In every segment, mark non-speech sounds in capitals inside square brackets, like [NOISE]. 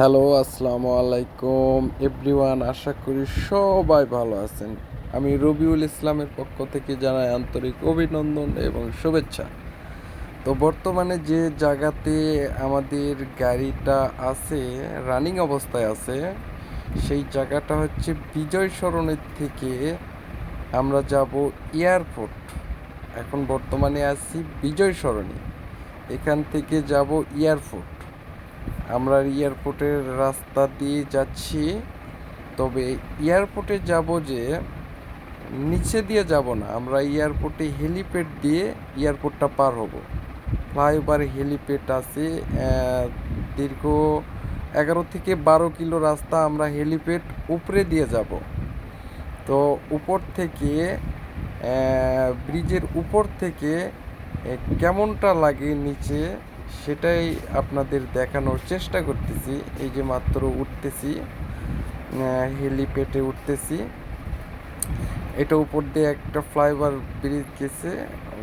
Hello, আসসালামু আলাইকুম। Everyone, আশা করি সবাই ভালো আছেন। আমি রবিউল ইসলামের পক্ষ থেকে জানাই আন্তরিক অভিনন্দন এবং শুভেচ্ছা। তো বর্তমানে যে জায়গাতে আমাদের গাড়িটা আছে, রানিং অবস্থায় আছে, সেই জায়গাটা হচ্ছে বিজয় সরণের থেকে আমরা যাব এয়ারপোর্ট। এখন বর্তমানে আছি বিজয় সরণি। এখান থেকে যাব এয়ারপোর্ট। আমরা এয়ারপোর্টের রাস্তা দিয়ে যাচ্ছি। তবে এয়ারপোর্টে যাব যে, নিচে দিয়ে যাব না, আমরা এয়ারপোর্টে হেলিপ্যাড দিয়ে এয়ারপোর্টটা পার হব। ফ্লাইওভার হেলিপ্যাড আছে দীর্ঘ এগারো থেকে বারো কিলো রাস্তা আমরা হেলিপ্যাড উপরে দিয়ে যাব। তো উপর থেকে ব্রিজের উপর থেকে কেমনটা লাগে নিচে? সেটাই আপনাদের দেখানোর চেষ্টা করতেছি। এই যে মাত্র উঠতেছি হেলিপ্যাডে উঠতেছি। এটা উপর দিয়ে একটা ফ্লাইওভার ব্রিজ গেছে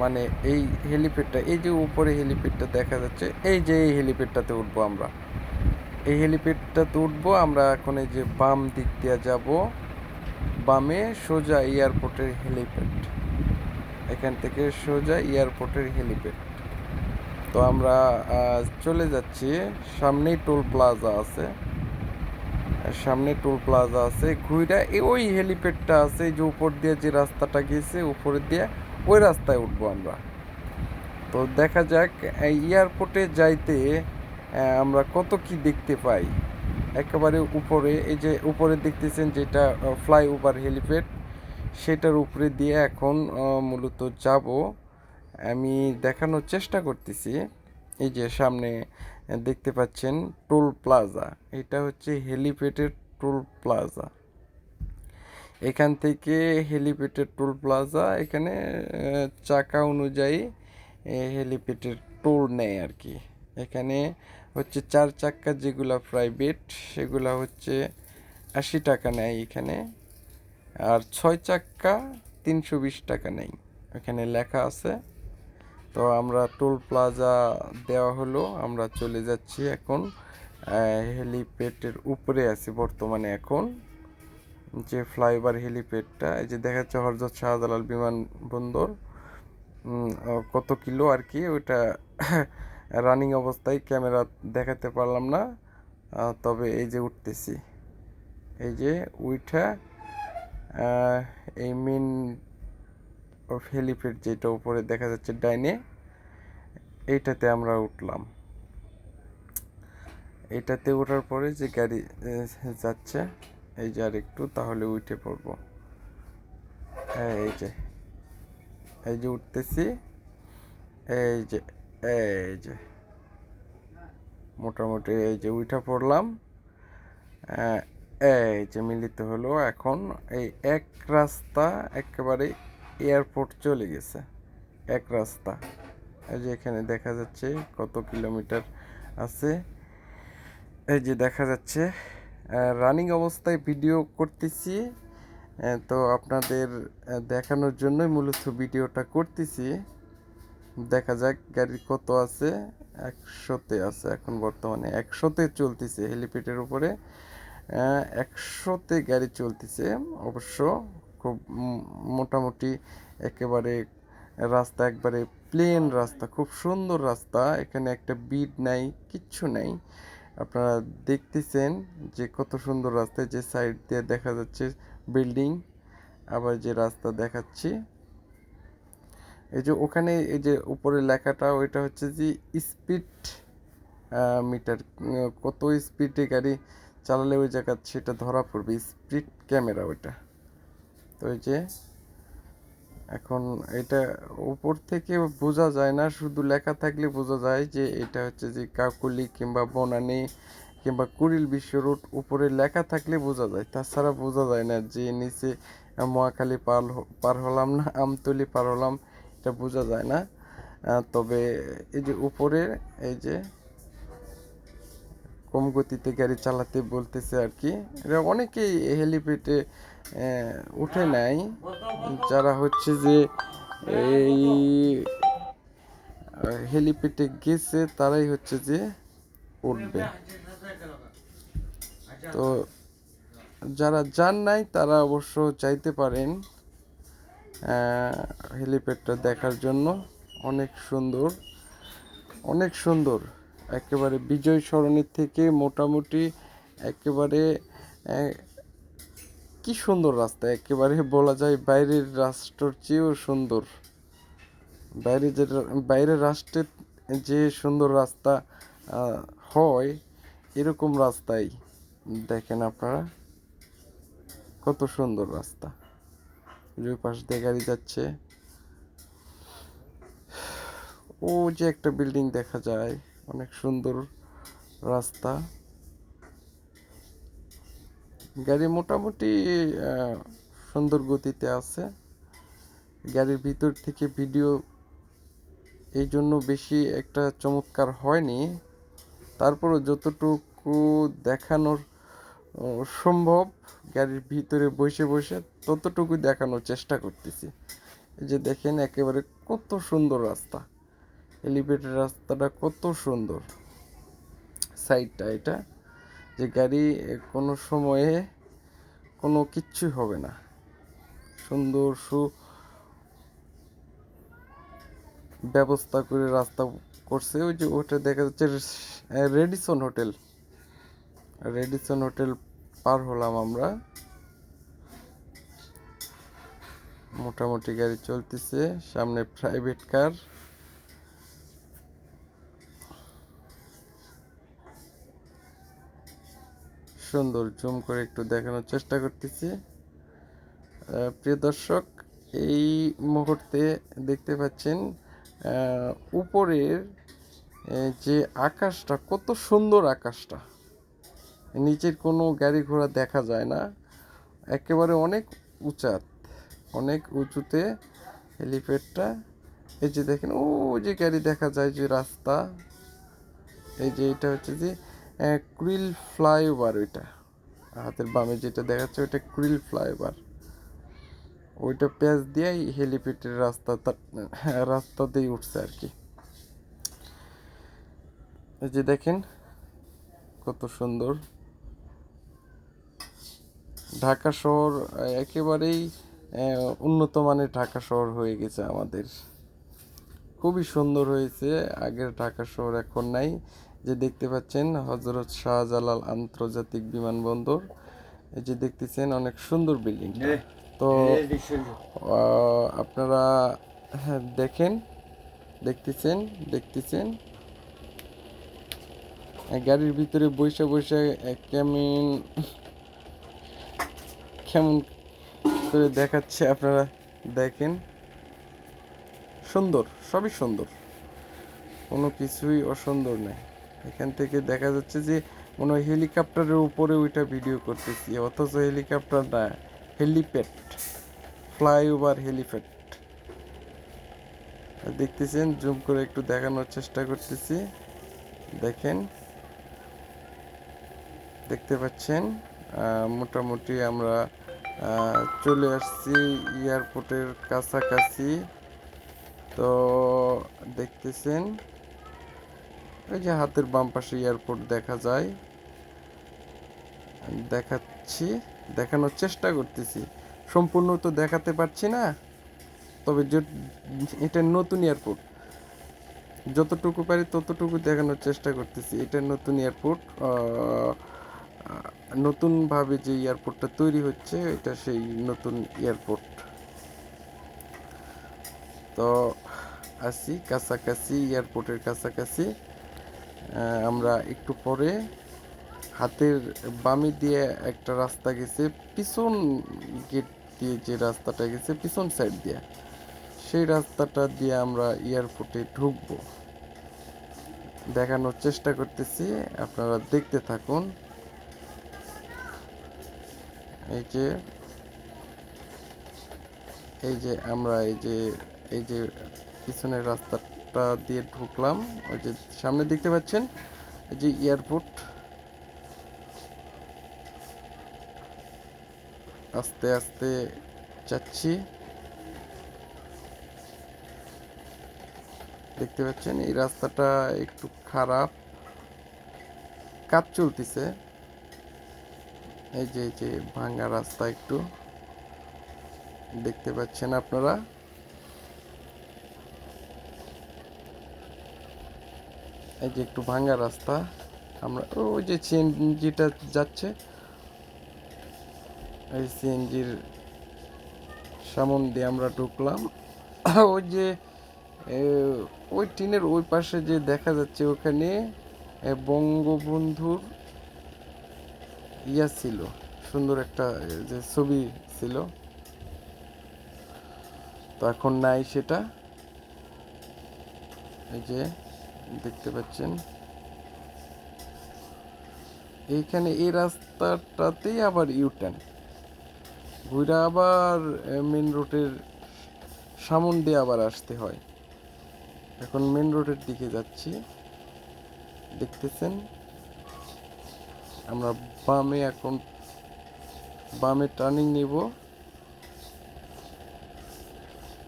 মানে এই হেলিপ্যাডটা, এই যে উপরে হেলিপ্যাডটা দেখা যাচ্ছে, এই যে এই হেলিপ্যাডটাতে উঠবো আমরা। এই হেলিপ্যাডটাতে উঠবো, আমরা এখন এই যে বাম দিক দিয়ে যাব। বামে সোজা এয়ারপোর্টের হেলিপ্যাড। এখান থেকে সোজা এয়ারপোর্টের হেলিপ্যাড। তো আমরা চলে যাচ্ছি। সামনেই টোল প্লাজা আছে। সামনে টোল প্লাজা আছে। ঘুইরা ওই হেলিপ্যাডটা আছে যে উপর দিয়ে যে রাস্তাটা গিয়েছে উপরে দিয়ে ওই রাস্তায় উঠবো আমরা। তো দেখা যাক এয়ারপোর্টে যাইতে আমরা কত কি দেখতে পাই। একেবারে উপরে, এই যে উপরে দেখতেছেন যেটা ফ্লাইওভার হেলিপ্যাড, সেটার উপরে দিয়ে এখন মূলত যাব। আমি দেখানোর চেষ্টা করতেছি। এই যে সামনে দেখতে পাচ্ছেন টোল প্লাজা। এটা হচ্ছে হেলিপ্যাডের টোল প্লাজা। এখান থেকে হেলিপ্যাডের টোল প্লাজা, এখানে চাকা অনুযায়ী হেলিপ্যাডের টোল নেয় আর কি। এখানে হচ্ছে চার চাক্কা যেগুলা প্রাইভেট সেগুলা হচ্ছে আশি টাকা নেয় এখানে। আর ছয় চাক্কা তিনশো বিশ টাকা নেই এখানে লেখা আছে তো আমরা টোল প্লাজা দেওয়া হলো, আমরা চলে যাচ্ছি এখন হেলিপ্যাডের উপরে আছি বর্তমানে এখন, যে ফ্লাইওভার হেলিপ্যাডটা এই যে দেখা যাচ্ছে হরজত শাহজালাল বিমানবন্দর কত কিলো আর কি, ওইটা [COUGHS] রানিং অবস্থায় ক্যামেরা দেখাতে পারলাম না তবে এই যে উঠতেছি, এই যে উইঠা এই মেন হেলিপ্যাড যেটা উপরে দেখা যাচ্ছে ডাইনে এইটাতে আমরা উঠলাম। এইটাতে ওঠার পরে যে গাড়ি যাচ্ছে, এই যে আর একটু তাহলে উঠে পড়ব। হ্যাঁ এই যে এই যে উঠতেছি, এই যে এই যে। মোটামুটি এই যে উঠা পড়লাম এই যে মিলিত হলো। এখন এই এক রাস্তা একেবারে এয়ারপোর্ট চলে গেছে, এক রাস্তা। এই যে এখানে দেখা যাচ্ছে কত কিলোমিটার আছে। এই যে দেখা যাচ্ছে রানিং অবস্থায় ভিডিও করতেছি তো আপনাদের দেখানোর জন্যই মূলত ভিডিওটা করতেছি। দেখা যাক গাড়ি কত আছে, একশোতে আছে, এখন বর্তমানে একশোতে চলতেছে হেলিপ্যাডের উপরে। একশোতে গাড়ি চলতেছে, অবশ্য খুব মোটামুটি একেবারে রাস্তা একবারে প্লেন রাস্তা, খুব সুন্দর রাস্তা। এখানে একটা বিড নাই, কিচ্ছু নাই। আপনারা দেখতেছেন যে কত সুন্দর রাস্তা যে সাইড দিয়ে দেখা যাচ্ছে বিল্ডিং আবার যে রাস্তা দেখাচ্ছি। এই যে ওখানে, এই যে উপরে লেখাটা, ওইটা হচ্ছে যে স্পিড মিটার কত স্পিডে গাড়ি চালালে ওই জায়গা, সেটা ধরা পড়বে স্পিড ক্যামেরা ওইটা। তো এই যে, এখন এটা উপর থেকে বোঝা যায় না, শুধু লেখা থাকলে বোঝা যায় যে এটা হচ্ছে যে কাকুলি কিংবা বনানী কিংবা কুড়িল বিশ্ব রোড উপরে লেখা থাকলে বোঝা যায়। তাছাড়া বোঝা যায় না যে নিচে মহাখালী পার পার হলাম না, আমতলি পার হলাম, এটা বোঝা যায় না। তবে এই যে উপরে, এই যে কম গতিতে গাড়ি চালাতে বলতেছে আর কি। অনেকেই হেলিপ্যাডে উঠে নাই। যারা হচ্ছে যে এই হেলিপ্যাডে গেছে, তারাই হচ্ছে যে উঠবে। তো যারা যান নাই, তারা অবশ্য চাইতে পারেন হেলিপ্যাডটা দেখার জন্য। অনেক সুন্দর অনেক সুন্দর। একেবারে বিজয় সরণির থেকে মোটামুটি একেবারে কি সুন্দর রাস্তা। একেবারে বলা যায় বাইরের রাষ্ট্রের চেয়েও সুন্দর। বাইরে যে, বাইরের রাষ্ট্রের যে সুন্দর রাস্তা হয়, এরকম রাস্তাই। দেখেন আপনারা, কত সুন্দর রাস্তা। দুই পাশ দিয়ে গাড়ি যাচ্ছে। ও যে একটা বিল্ডিং দেখা যায়। অনেক সুন্দর রাস্তা। গাড়ি মোটামুটি সুন্দর গতিতে আছে। গাড়ির ভিতর থেকে ভিডিও এই জন্য বেশি একটা চমৎকার হয়নি। তারপরও যতটুকু দেখানোর সম্ভব, গাড়ির ভিতরে বসে বসে ততটুকু দেখানোর চেষ্টা করতেছি। এই যে দেখেন, একেবারে কত সুন্দর রাস্তা। এলিভেটেড রাস্তাটা কত সুন্দর। সাইডটা এটা, যে গাড়ি কোনো সময়ে কোনো কিচ্ছু হবে না। সুন্দর সু ব্যবস্থা করে রাস্তা করছে। ওই যে ওটা দেখা যাচ্ছে রেডিসন হোটেল। রেডিসন হোটেল পার হলাম আমরা। মোটামুটি গাড়ি চলতেছে, সামনে প্রাইভেট কার সুন্দর জুম করে একটু দেখানোর চেষ্টা করতেছি। প্রিয় দর্শক, এই মুহূর্তে দেখতে পাচ্ছেন উপরের যে আকাশটা, কত সুন্দর আকাশটা। নিচের কোনো গাড়ি ঘোড়া দেখা যায় না। একেবারে অনেক উঁচাত, অনেক উঁচুতে হেলিপ্যাডটা। এই যে দেখেন ও যে গাড়ি দেখা যায় যে রাস্তা। এই যে এটা হচ্ছে যে ক্রিল ফ্লাইওভার ওইটা। হাতের বামে যেটা দেখাচ্ছে ওইটা ক্রিল ফ্লাইওভার। ওইটা পেঁয়াজ দিয়েই হেলিপ্যাডের রাস্তা রাস্তাতেই উঠছে আর কি। এই যে দেখেন, কত সুন্দর। ঢাকা শহর, একেবারেই উন্নত মানের ঢাকা শহর হয়ে গেছে আমাদের। খুবই সুন্দর হয়েছে, আগের ঢাকা শহর এখন নাই। যে দেখতে পাচ্ছেন হজরত শাহজালাল আন্তর্জাতিক বিমানবন্দর। এই যে দেখতেছেন অনেক সুন্দর বিল্ডিং তো আপনারা হ্যাঁ, দেখেন দেখতেছেন দেখতেছেন। গাড়ির ভিতরে বসে বসে কেমন কেমন করে দেখাচ্ছে আপনারা দেখেন। সুন্দর সবই সুন্দর। কোনো কিছুই অসুন্দর নেই। এখান থেকে দেখা যাচ্ছে যে মনে হয় হেলিকপ্টারের উপরে ওইটা ভিডিও করতেছি, অথচ হেলিকপ্টার না, হেলিপ্যাড, ফ্লাইওভার হেলিপ্যাড। দেখতেছেন, জুম করে একটু দেখানোর চেষ্টা করতেছি। দেখেন, দেখতে পাচ্ছেন মোটামুটি আমরা চলে আসছি এয়ারপোর্টের কাছাকাছি। তো দেখতেছেন ওই যে হাতের বাম পাশে এয়ারপোর্ট দেখা যায়। দেখাচ্ছি, দেখানোর চেষ্টা করতেছি। সম্পূর্ণ তো দেখাতে পারছি না, তবে এটা নতুন এয়ারপোর্ট। যতটুকু পারি ততটুকু দেখানোর চেষ্টা করতেছি। এটা নতুন এয়ারপোর্ট নতুনভাবে যে এয়ারপোর্টটা তৈরি হচ্ছে, এটা সেই নতুন এয়ারপোর্ট। তো, আসি কাছাকাছি, এয়ারপোর্টের কাছাকাছি। আমরা একটু পরে হাতের বামি দিয়ে একটা রাস্তা গেছে, পিছন গেট দিয়ে যে রাস্তাটা গেছে, পিছন সাইড দিয়ে। সেই রাস্তাটা দিয়ে আমরা এয়ারপোর্টে ঢুকবো। দেখানোর চেষ্টা করতেছি, আপনারা দেখতে থাকুন। এই যে এই যে আমরা এই যে এই যে পিছনের রাস্তাটা দিয়ে ঢুকলাম। ওই যে সামনে দেখতে পাচ্ছেন, এই যে এয়ারপোর্ট। আস্তে আস্তে যাচ্ছি। দেখতে পাচ্ছেন, এই রাস্তাটা একটু খারাপ। কাজ চলতেছে। এই যে এই যে ভাঙা রাস্তা একটু। দেখতে পাচ্ছেন আপনারা। এই যে একটু ভাঙা রাস্তা, আমরা ওই যে সিএনজিটা যাচ্ছে, এই সিএনজির সামন দিয়ে আমরা ঢুকলাম। [COUGHS] ওই যে ওই টিনের ওই পাশে যে দেখা যাচ্ছে ওখানে বঙ্গবন্ধুর ইয়া ছিল, সুন্দর একটা যে ছবি ছিল। তো এখন নাই সেটা। এই যে দেখতে পাচ্ছেন। এইখানে এই রাস্তাটাতেই আবার ইউটার্ন ঘুরে আবার মেন রোডের সামন দিয়ে আবার আসতে হয়। এখন মেন রোডের দিকে যাচ্ছি। দেখতেছেন? আমরা বামে এখন, বামে টার্নিং নিব।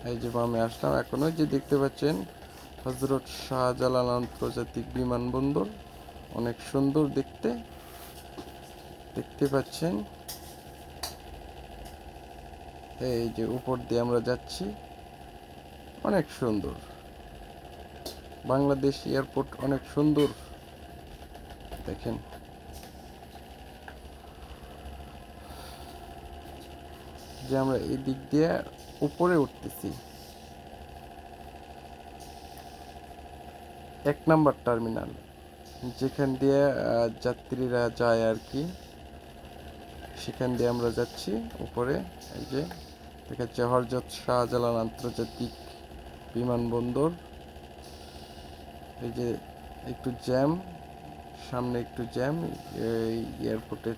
এই যে বামে আসলাম। এখন ওই যে দেখতে পাচ্ছেন হজরত শাহজালাল আন্তর্জাতিক বিমানবন্দর অনেক সুন্দর দেখতে। দেখতে পাচ্ছেন। এই যে উপর দিয়ে আমরা যাচ্ছি, অনেক সুন্দর। বাংলাদেশ এয়ারপোর্ট অনেক সুন্দর। দেখেন। যে আমরা এই দিক দিয়ে উপরে উঠতেছি। এক নাম্বার টার্মিনাল, যেখান দিয়ে যাত্রীরা যায় আর কি। সেখান দিয়ে আমরা যাচ্ছি, উপরে, এই যে, দেখা যাচ্ছে হরজত শাহজালাল আন্তর্জাতিক বিমানবন্দর। এই যে, একটু জ্যাম, সামনে একটু জ্যাম, এই এয়ারপোর্টে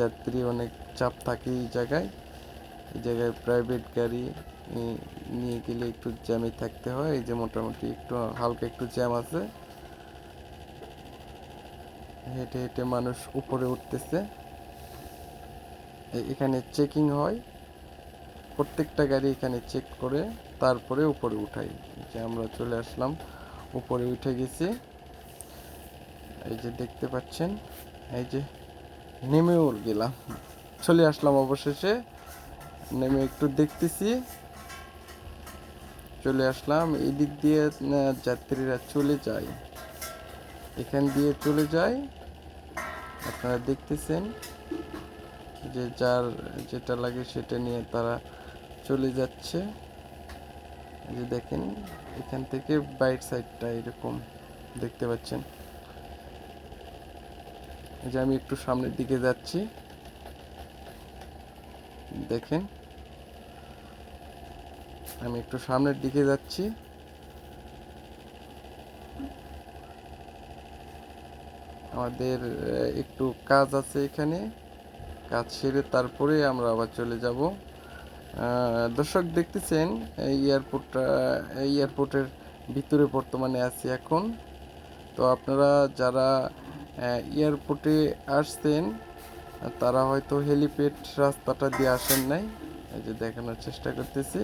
যাত্রী অনেক চাপ থাকে এই জায়গায়। এই জায়গায় প্রাইভেট গাড়ি নিয়ে গেলে একটু জ্যামে থাকতে হয়, এই যে মোটামুটি একটু হালকা একটু জ্যাম আছে। হেঁটে হেঁটে মানুষ উপরে উঠতেছে। এখানে চেকিং হয়। প্রত্যেকটা গাড়ি এখানে চেক করে, তারপরে উপরে উঠাই। যে আমরা চলে আসলাম, উপরে উঠে গেছি। এই যে দেখতে পাচ্ছেন, এই যে নেমেও গেলাম। চলে আসলাম অবশেষে, নেমে একটু দেখতেছি। চলে আসলাম। এদিক দিয়ে যাত্রীরা চলে যায়। এখান দিয়ে চলে যায়। আপনারা দেখতেছেন যে যার যেটা লাগে সেটা নিয়ে তারা চলে যাচ্ছে। যে দেখেন, এখান থেকে বাইট সাইডটা এরকম দেখতে পাচ্ছেন। যে আমি একটু সামনের দিকে যাচ্ছি। দেখেন আমি একটু সামনের দিকে যাচ্ছি। আমাদের একটু কাজ আছে এখানে। কাজ সেরে তারপরে আমরা আবার চলে যাব। দর্শক দেখতেছেন এই এয়ারপোর্টটা এই এয়ারপোর্টের ভিতরে বর্তমানে আছি এখন। তো আপনারা যারা এয়ারপোর্টে আসছেন আহ, তারা হয়তো হেলিপ্যাড রাস্তাটা দিয়ে আসেন নাই। এই যে দেখানোর চেষ্টা করতেছি।